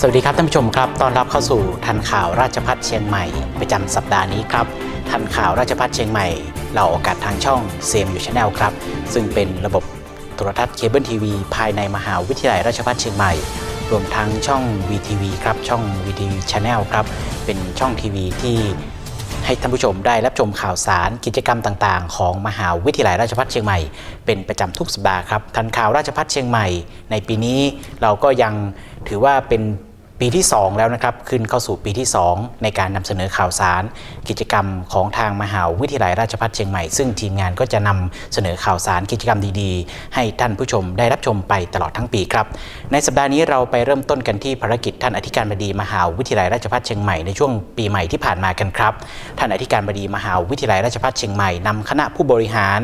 สวัสดีครับท่านผู้ชมครับต้อนรับเข้าสู่ทันข่าวราชพัฒเชียงใหม่ประจำสัปดาห์นี้ครับ ทันข่าวราชพัฒเชียงใหม่ เราออกอากาศทางช่องเซมยูชาแนลครับ ซึ่งเป็นระบบโทรทัศน์เคเบิลทีวีภายในมหาวิทยาลัยราชพัฒเชียงใหม่ รวมทั้งช่อง VTV ครับ ช่อง VTV Channel ครับ เป็นช่องทีวีที่ให้ท่านผู้ชมได้รับชมข่าวสารกิจกรรมต่างๆ ของมหาวิทยาลัยราชภัฏเชียงใหม่ เป็นประจำทุกสัปดาห์ครับทันข่าวราชภัฏเชียงใหม่ ในปีนี้เราก็ยังถือว่าเป็น ปีที่ 2 แล้วนะครับ ขึ้นเข้าสู่ปีที่ 2 ในการนำเสนอข่าวสาร กิจกรรมของทางมหาวิทยาลัยราชภัฏเชียงใหม่ ซึ่งทีมงานก็จะนำเสนอข่าวสารกิจกรรมดีๆ ให้ท่านผู้ชมได้รับชมไปตลอดทั้งปีครับ ในสัปดาห์นี้เราไปเริ่มต้นกันที่ภารกิจท่านอธิการบดีมหาวิทยาลัยราชภัฏเชียงใหม่ในช่วงปีใหม่ที่ผ่านมากันครับ ท่านอธิการบดีมหาวิทยาลัยราชภัฏเชียงใหม่นำคณะผู้บริหาร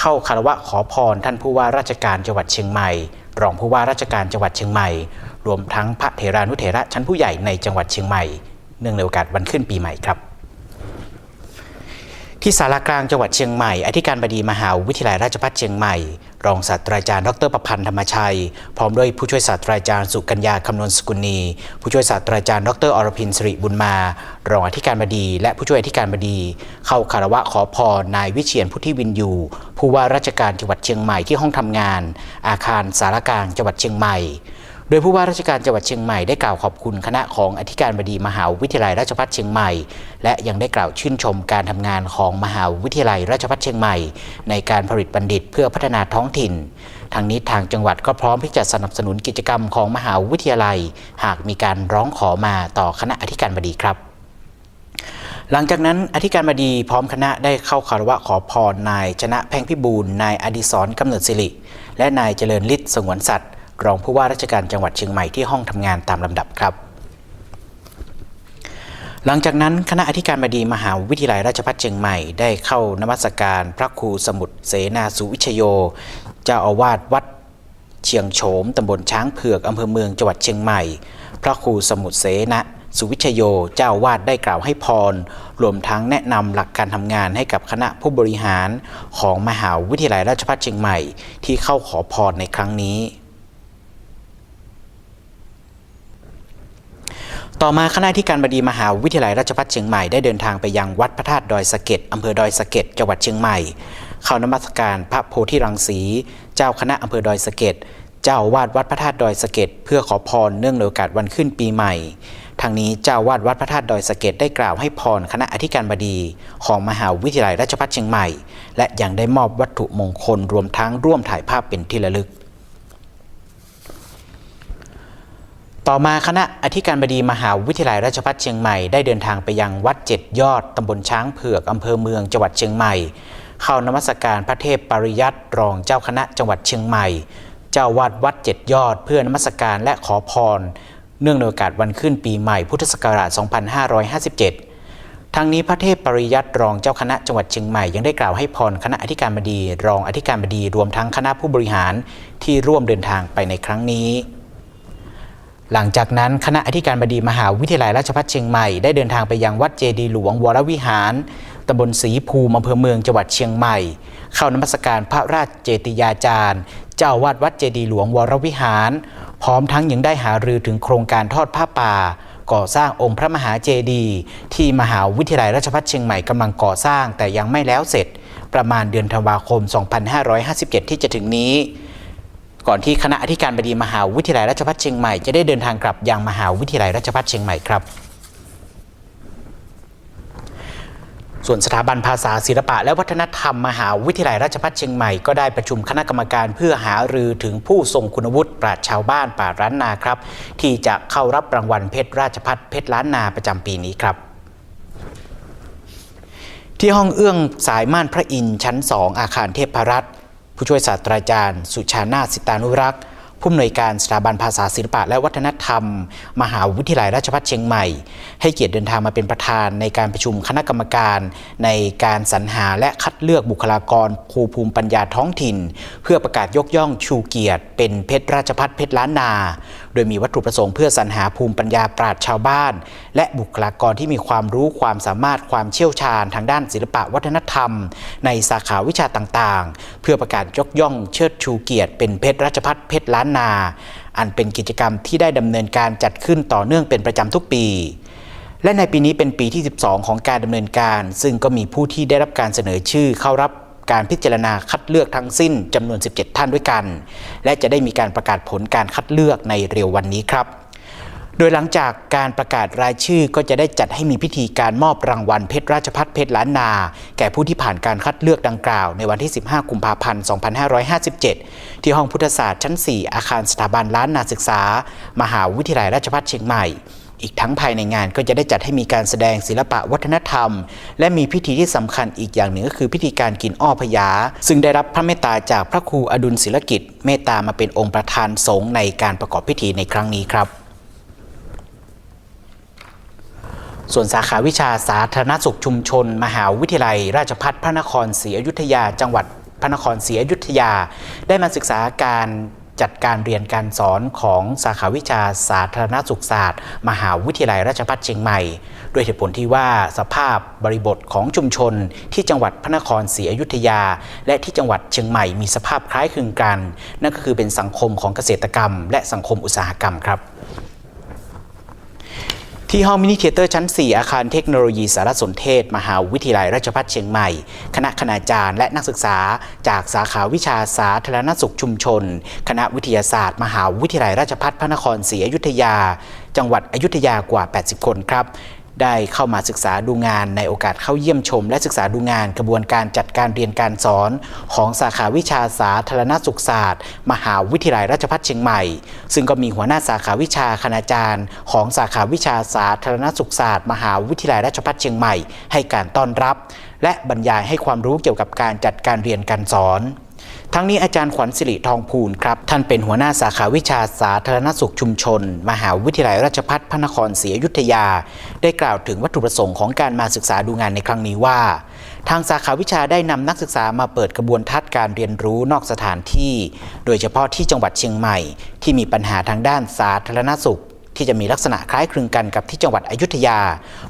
เข้าคารวะขอพร ท่านผู้ว่าราชการจังหวัดเชียงใหม่ รองผู้ว่าราชการจังหวัดเชียงใหม่ รวมทั้งพระเถรานุเถระชั้นผู้ใหญ่ในจังหวัดเชียงใหม่ เนื่องในโอกาสวันขึ้นปีใหม่ครับ ที่สารากลางจังหวัดเชียงใหม่ อธิการบดีมหาวิทยาลัยราชภัฏเชียงใหม่ รองศาสตราจารย์ ดรประพันธ์ธรรมชัย พร้อมด้วยผู้ช่วยศาสตราจารย์สุกัญญาคำนวณสกุลนีผู้ช่วยศาสตราจารย์ ดรอรพินสิริบุญมา รองอธิการบดี และผู้ช่วยอธิการบดี เข้าคารวะขอพรนายวิเชียนพุทธิวินยูผู้ว่าราชการจังหวัดเชียงใหม่ที่ห้องทำงาน อาคารสารกลางจังหวัดเชียงใหม่ โดยผู้ว่าราชการจังหวัดเชียงใหม่ได้กล่าวขอบคุณคณะของอธิการบดีมหาวิทยาลัยราชภัฏเชียงใหม่ และยังได้กล่าวชื่นชมการทำงานของมหาวิทยาลัยราชภัฏเชียงใหม่ ในการผลิตบัณฑิตเพื่อพัฒนาท้องถิ่นทางนี้ทางจังหวัดก็พร้อมที่จะสนับสนุนกิจกรรมของมหาวิทยาลัย หากมีการร้องขอมาต่อคณะอธิการบดีครับหลังจากนั้นอธิการบดีพร้อมคณะได้เข้าคารวะขอพรนายชนะแพงพิบูลนายอดิศรกำเนิดสิริ และนายเจริญฤทธิ์สงวนสัตว์ รองผู้ว่าราชการจังหวัดเชียงใหม่ที่ห้องทำงานตามลำดับครับ หลังจากนั้นคณะอธิการบดีมหาวิทยาลัยราชภัฏเชียงใหม่ได้เข้านมัสการพระครูสมุทรเสนาสุวิชโย เจ้าอาวาสวัดเชียงโฉมตำบลช้างเผือกอำเภอเมืองจังหวัดเชียงใหม่ พระครูสมุทรเสนะสุวิชโยเจ้าอาวาดได้กล่าวให้พร รวมทั้งแนะนำหลักการทำงานให้กับคณะผู้บริหารของมหาวิทยาลัยราชภัฏเชียงใหม่ ที่เข้าขอพรในครั้งนี้ ต่อมาคณะที่การบดีมหาวิทยาลัยราชภัฏเชียงใหม่ได้เดินทางไปยังวัดพระธาตุดอยสะเก็ดอำเภอดอยสะเก็ดจังหวัดเชียงใหม่ เข้านมัสการพระโพธิรังสี เจ้าคณะอำเภอดอยสะเก็ดเจ้าวาดวัดพระธาตุดอยสะเก็ดเพื่อขอพรเนื่องในโอกาสวันขึ้นปีใหม่ทางนี้เจ้าอาวาดวัดพระธาตุดอยสะเก็ดได้กล่าวให้พรคณะอธิการบดีของมหาวิทยาลัยราชภัฏเชียงใหม่ และยังได้มอบวัตถุมงคลรวมทั้งร่วมถ่ายภาพเป็นที่ระลึก ต่อมาคณะอธิการบดีมหาวิทยาลัยราชภัฏเชียงใหม่ได้เดินทางไปยังวัดเจ็ดยอดตำบลช้างเผือกอำเภอเมืองจังหวัดเชียงใหม่ เข้านมัสการพระเทพปริยัติรองเจ้าคณะจังหวัดเชียงใหม่ เจ้าวาดวัดเจ็ดยอดเพื่อนมัสการและขอพร เนื่องในโอกาสวันขึ้นปีใหม่พุทธศักราช 2557ทั้งนี้พระเทพปริยัติรองเจ้าคณะจังหวัดเชียงใหม่ยังได้กล่าวให้พรคณะอธิการบดี รองอธิการบดีรวมทั้งคณะผู้บริหารที่ร่วมเดินทางไปในครั้งนี้ หลังจากนั้นคณะอธิการบดีมหาวิทยาลัยราชภัฏเชียงใหม่ได้เดินทางไปยังวัดเจดีหลวงวรวิหารตำบลศรีภูมิอำเภอเมืองจังหวัดเชียงใหม่ เข้านมัสการพระราชเจติยาจารย์ เจ้าวาดวัดเจดีหลวงวรวิหาร พร้อมทั้งยังได้หารือถึงโครงการทอดผ้าป่า ก่อสร้างองค์พระมหาเจดีย์ที่มหาวิทยาลัยราชภัฏเชียงใหม่กำลังก่อสร้างแต่ยังไม่แล้วเสร็จ ประมาณเดือนธันวาคม 2557 ที่จะถึงนี้ ก่อนที่คณะอธิการบดีมหาวิทยาลัยราชภัฏเชียงใหม่จะได้เดินทางกลับยังมหาวิทยาลัยราชภัฏเชียงใหม่ครับ ส่วนสถาบันภาษาศิลปะ และวัฒนธรรมมหาวิทยาลัยราชภัฏเชียงใหม่ก็ได้ประชุมคณะกรรมการเพื่อหารือถึงผู้ทรงคุณวุฒิปราชชาวบ้านป่าร้านนาครับ ที่จะเข้ารับรางวัลเพชรราชพัฒเพชรล้านนาประจำปีนี้ครับที่ห้องเอื้องสายม่านพระอินทร์ชั้น 2 อาคารเทพรัตน์ ผู้ช่วยศาสตราจารย์ สุชานาสิตานุรักษ์ ผู้อำนวยการสถาบันภาษาศิลปะและวัฒนธรรม มหาวิทยาลัยราชภัฏเชียงใหม่ ให้เกียรติเดินทางมาเป็นประธานในการประชุมคณะกรรมการ ในการสรรหาและคัดเลือกบุคลากรครูภูมิปัญญาท้องถิ่น เพื่อประกาศยกย่องชูเกียรติ เป็นเพชรราชพัฒเพชรล้านนา โดยมีวัตถุประสงค์เพื่อสรรหาภูมิปัญญาปราชชาวบ้าน และบุคลากรที่มีความรู้ความสามารถความเชี่ยวชาญทางด้านศิลปะวัฒนธรรม ในสาขาวิชาต่างๆ เพื่อประกาศยกย่องเชิดชูเกียรติ เป็นเพชรราชพัฒเพชรล้านนา อันเป็นกิจกรรมที่ได้ดำเนินการจัดขึ้นต่อเนื่องเป็นประจำทุกปี และในปีนี้เป็นปีที่ 12 ของการดำเนินการ ซึ่งก็มีผู้ที่ได้รับการเสนอชื่อเข้ารับการพิจารณาคัดเลือกทั้งสิ้นจำนวน 17 ท่านด้วยกัน และจะได้มีการประกาศผลการคัดเลือกในเร็ววันนี้ครับ ดยหลังจากการประกาศรายชื่อก็จะได้จัดให้มีพิธีการมอบรางวัลเพชรราชพัฒเพชรล้านนา แก่ผู้ที่ผ่านการคัดเลือกดังกล่าว ในวันที่ 15 กุมภาพันธ์ 2557 ที่ห้องพุทธศาสตร์ชั้น 4 อาคารสถาบันล้านนาศึกษา มหาวิทยาลัยราชภัฏเชียงใหม่ อีกทั้งภายในงานก็จะได้จัดให้มีการแสดงศิลปะวัฒนธรรม และมีพิธีที่สำคัญอีกอย่างหนึ่งก็คือพิธีการกินอ้อพยา ซึ่งได้รับพระเมตตาจากพระครูอดุลศิลกิจ เมตตามาเป็นองค์ประธานสงฆ์ในการประกอบพิธีในครั้งนี้ครับ ส่วนสาขาวิชาสาธารณสุขชุมชน มหาวิทยาลัย ราชภัฏพระนครศรีอยุธยา จังหวัดพระนครศรีอยุธยา ได้มาศึกษาการจัดการเรียนการสอนของสาขาวิชาสาธารณสุขศาสตร์ มหาวิทยาลัยราชภัฏเชียงใหม่ ด้วยเหตุผลที่ว่าสภาพบริบทของชุมชน ที่จังหวัดพระนครศรีอยุธยา และที่จังหวัดเชียงใหม่มีสภาพคล้ายคลึงกัน นั่นก็คือเป็นสังคมของเกษตรกรรม และสังคมอุตสาหกรรมครับ ที่ห้องมินิเทเตอร์ชั้น 4 อาคารเทคโนโลยีสารสนเทศ มหาวิทยาลัยราชภัฏเชียงใหม่ คณะคณาจารย์และนักศึกษา จากสาขาวิชาสาธารณสุขชุมชน คณะวิทยาศาสตร์ มหาวิทยาลัยราชภัฏพระนครศรีอยุธยา จังหวัดอยุธยากว่า 80 คนครับ ได้เข้ามาศึกษาดูงานในโอกาสเข้าเยี่ยมชม และศึกษาดูงานกระบวนการจัดการเรียนการสอน ของสาขาวิชาสาธารณสุขศาสตร์ มหาวิทยาลัยราชภัฏเชียงใหม่ ซึ่งก็มีหัวหน้าสาขาวิชาคณาจารย์ ของสาขาวิชาสาธารณสุขศาสตร์ มหาวิทยาลัยราชภัฏเชียงใหม่ ให้การต้อนรับ และบรรยายให้ความรู้เกี่ยวกับการจัดการเรียนการสอน ทั้งนี้อาจารย์ขวัญศิริทองพูนครับ ท่านเป็นหัวหน้าสาขาวิชาสาธารณสุขชุมชน มหาวิทยาลัยราชภัฏพระนครศรีอยุธยา ได้กล่าวถึงวัตถุประสงค์ของการมาศึกษาดูงานในครั้งนี้ว่า ทางสาขาวิชาได้นำนักศึกษามาเปิดกระบวนทัศน์การเรียนรู้นอกสถานที่ โดยเฉพาะที่จังหวัดเชียงใหม่ ที่มีปัญหาทางด้านสาธารณสุขที่จะมีลักษณะคล้ายคลึงกันกับที่จังหวัดอยุธยา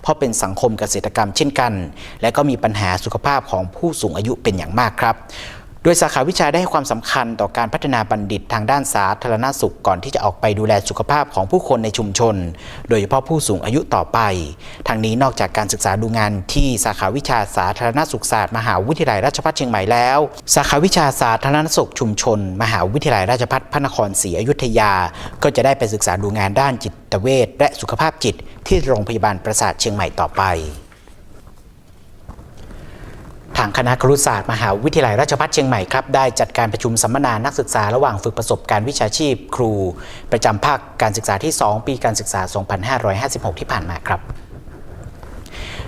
เพราะเป็นสังคมเกษตรกรรมเช่นกัน และก็มีปัญหาสุขภาพของผู้สูงอายุเป็นอย่างมากครับ โดยสาขาวิชาได้ให้ความสำคัญต่อการพัฒนาบัณฑิตทางด้านสาธารณสุขก่อนที่จะออกไปดูแลสุขภาพของผู้คนในชุมชน โดยเฉพาะผู้สูงอายุต่อไป ทางนี้นอกจากการศึกษาดูงานที่สาขาวิชาสาธารณสุขศาสตร์มหาวิทยาลัยราชภัฏเชียงใหม่แล้ว สาขาวิชาสาธารณสุขชุมชน มหาวิทยาลัยราชภัฏพระนครศรีอยุธยา ก็จะได้ไปศึกษาดูงานด้านจิตเวชและสุขภาพจิต ที่โรงพยาบาลประสาทเชียงใหม่ต่อไป ทางคณะครุศาสตร์มหาวิทยาลัยราชภัฏเชียงใหม่ครับได้จัดการประชุมสัมมนานักศึกษาระหว่างฝึกประสบการณ์วิชาชีพครู ประจำภาคการศึกษาที่ 2 ปีการศึกษา 2556 ที่ผ่านมาครับ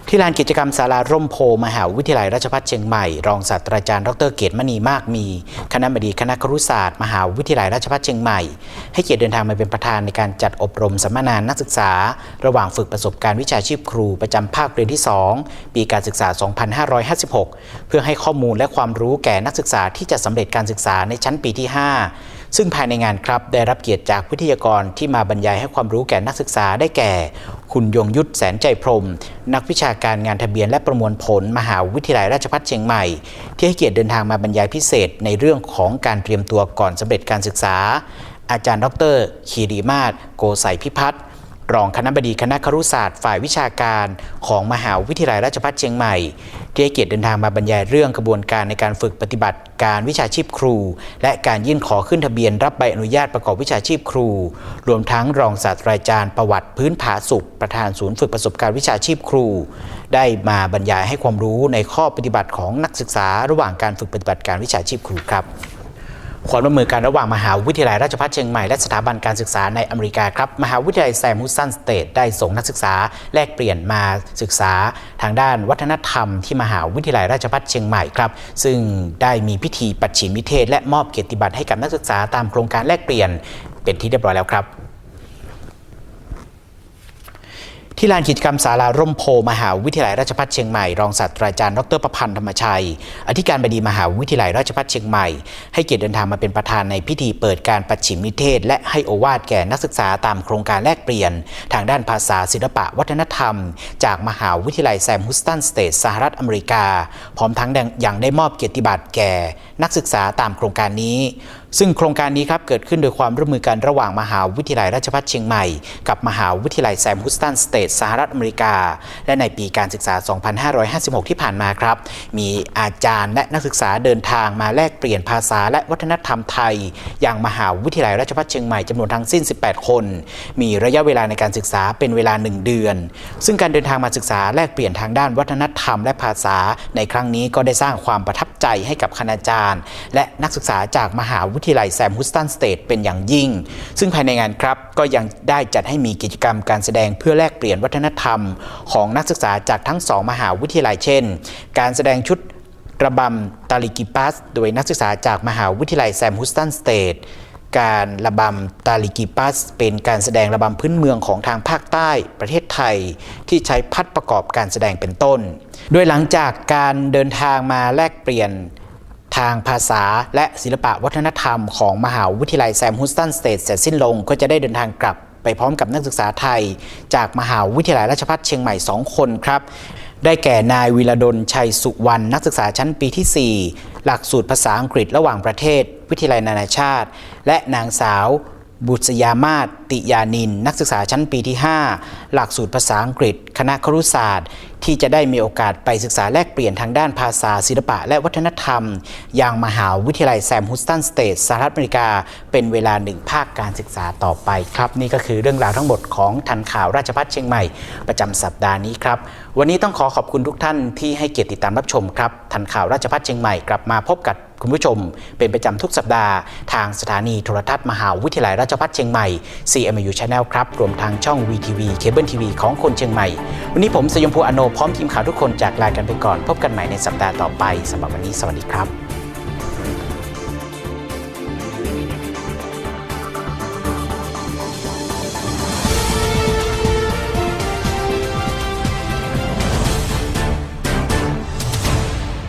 ที่ลานกิจกรรมศาลาร่มโพมหาวิทยาลัยราชภัฏเชียงใหม่ รองศาสตราจารย์ดรเกตมณีมากมี คณะบดีคณะครุศาสตร์ มหาวิทยาลัยราชภัฏเชียงใหม่ ให้เกียรติเดินทางมาเป็นประธานในการจัดอบรมสัมมนานักศึกษา ระหว่างฝึกประสบการณ์วิชาชีพครูประจำภาคเรียนที่ 2 ปีการศึกษา 2556 เพื่อให้ข้อมูลและความรู้แก่นักศึกษาที่จะสำเร็จการศึกษาในชั้นปีที่ 5 ซึ่งภายในงานครับได้รับเกียรติจากวิทยากรที่มาบรรยายให้ความรู้แก่นักศึกษาได้แก่ คุณยงยุทธแสนใจพรม นักวิชาการงานทะเบียนและประมวลผล มหาวิทยาลัยราชภัฏเชียงใหม่ ที่ให้เกียรติเดินทางมาบรรยายพิเศษ ในเรื่องของการเตรียมตัวก่อนสำเร็จการศึกษา อาจารย์ ดรคีรีมาศโกศัยพิพัฒน์ รองคณะบดีคณะครุศาสตร์ฝ่ายวิชาการของมหาวิทยาลัยราชภัฏเชียงใหม่ที่ให้เกียรติเดินทางมาบรรยายเรื่องกระบวนการในการฝึกปฏิบัติการวิชาชีพครู และการยื่นขอขึ้นทะเบียนรับใบอนุญาตประกอบวิชาชีพครู รวมทั้งรองศาสตราจารย์ประวัติพื้นผาสุข ประธานศูนย์ฝึกประสบการณ์วิชาชีพครู ได้มาบรรยายให้ความรู้ในข้อปฏิบัติของนักศึกษาระหว่างการฝึกปฏิบัติการวิชาชีพครูครับ ความร่วมมือกันระหว่างมหาวิทยาลัยราชภัฏเชียงใหม่และสถาบันการศึกษาในอเมริกาครับ มหาวิทยาลัยแซมฮุสันสเตทได้ส่งนักศึกษาแลกเปลี่ยนมาศึกษาทางด้านวัฒนธรรมที่มหาวิทยาลัยราชภัฏเชียงใหม่ครับ ซึ่งได้มีพิธีปัดฉิมนิเทศและมอบเกียรติบัตรให้กับนักศึกษาตามโครงการแลกเปลี่ยนเป็นที่เรียบร้อยแล้วครับ ที่ลานกิจกรรมศาลาร่มโพมหาวิทยาลัยราชภัฏเชียงใหม่รองศาสตราจารย์ดรประพันธ์ธรรมชัย อธิการบดีมหาวิทยาลัยราชภัฏเชียงใหม่ ให้เกียรติเดินทางมาเป็นประธานในพิธีเปิดการปัดฉิมนิเทศ และให้โอวาทแก่นักศึกษาตามโครงการแลกเปลี่ยน ทางด้านภาษาศิลปะวัฒนธรรม จากมหาวิทยาลัยแซมฮุสตันสเตทสหรัฐอเมริกา พร้อมทั้งยังได้มอบเกียรติบัตรแก่ นักศึกษาตามโครงการนี้ ซึ่งโครงการนี้ครับเกิดขึ้นโดยความร่วมมือกันระหว่างมหาวิทยาลัยราชภัฏเชียงใหม่ กับมหาวิทยาลัยแซมฮุสตันสเตทสหรัฐอเมริกา และในปีการศึกษา 2556 ที่ผ่านมาครับ มีอาจารย์และนักศึกษาเดินทางมาแลกเปลี่ยนภาษาและวัฒนธรรมไทย อย่างมหาวิทยาลัยราชภัฏเชียงใหม่จำนวนทั้งสิ้น 18 คน มีระยะเวลาในการศึกษาเป็นเวลา 1 เดือน ซึ่งการเดินทางมาศึกษาแลกเปลี่ยนทางด้านวัฒนธรรมและภาษา ในครั้งนี้ก็ได้สร้างความประทับใจให้กับคณาจารย์ และนักศึกษาจากมหาวิทยาลัยแซมฮุสตันสเตทเป็นอย่างยิ่ง ซึ่งภายในงานครับก็ยังได้จัดให้มีกิจกรรมการแสดงเพื่อแลกเปลี่ยนวัฒนธรรม ของนักศึกษาจากทั้งสองมหาวิทยาลัยเช่น การแสดงชุดระบำตาลิกิปัส โดยนักศึกษาจากมหาวิทยาลัยแซมฮุสตันสเตทการระบำตาลิกิปัส เป็นการแสดงระบำพื้นเมืองของทางภาคใต้ประเทศไทย ที่ใช้พัดประกอบการแสดงเป็นต้น โดยหลังจากการเดินทางมาแลกเปลี่ยน ทางภาษาและศิลปะวัฒนธรรมของมหาวิทยาลัยแซมฮุสตันสเตทเสร็จสิ้นลงก็จะได้เดินทางกลับไปพร้อมกับนักศึกษาไทย จากมหาวิทยาลัยราชภัฏเชียงใหม่ 2 คนครับ ได้แก่นายวิรดลชัยสุวรรณนักศึกษาชั้นปีที่ 4 หลักสูตรภาษาอังกฤษระหว่างประเทศ วิทยาลัยนานาชาติ และนางสาว บุษยามาศติยานิน นักศึกษาชั้นปีที่ 5 หลักสูตรภาษาอังกฤษ คณะครุศาสตร์ ที่จะได้มีโอกาสไปศึกษาแลกเปลี่ยนทางด้านภาษาศิลปะและวัฒนธรรม อย่างมหาวิทยาลัยแซมฮุสตันสเตทสหรัฐอเมริกา เป็นเวลาหนึ่งภาคการศึกษาต่อไปครับ นี่ก็คือเรื่องราวทั้งหมดของทันข่าวราชพัฒเชียงใหม่ประจำสัปดาห์นี้ครับ วันนี้ต้องขอขอบคุณทุกท่านที่ให้เกียรติติดตามรับชมครับ ทันข่าวราชพัฒเชียงใหม่กลับมาพบกับคุณผู้ชม เป็นประจำทุกสัปดาห์ ทางสถานีโทรทัศน์มหาวิทยาลัยราชภัฏเชียงใหม่ CMU Channel ครับ รวมทางช่อง VTV เคเบิลทีวีของคนเชียงใหม่ วันนี้ผมสยมพูอโนพร้อมทีมข่าวทุกคนจากลากันไปก่อน พบกันใหม่ในสัปดาห์ต่อไปสำหรับวันนี้สวัสดีครับ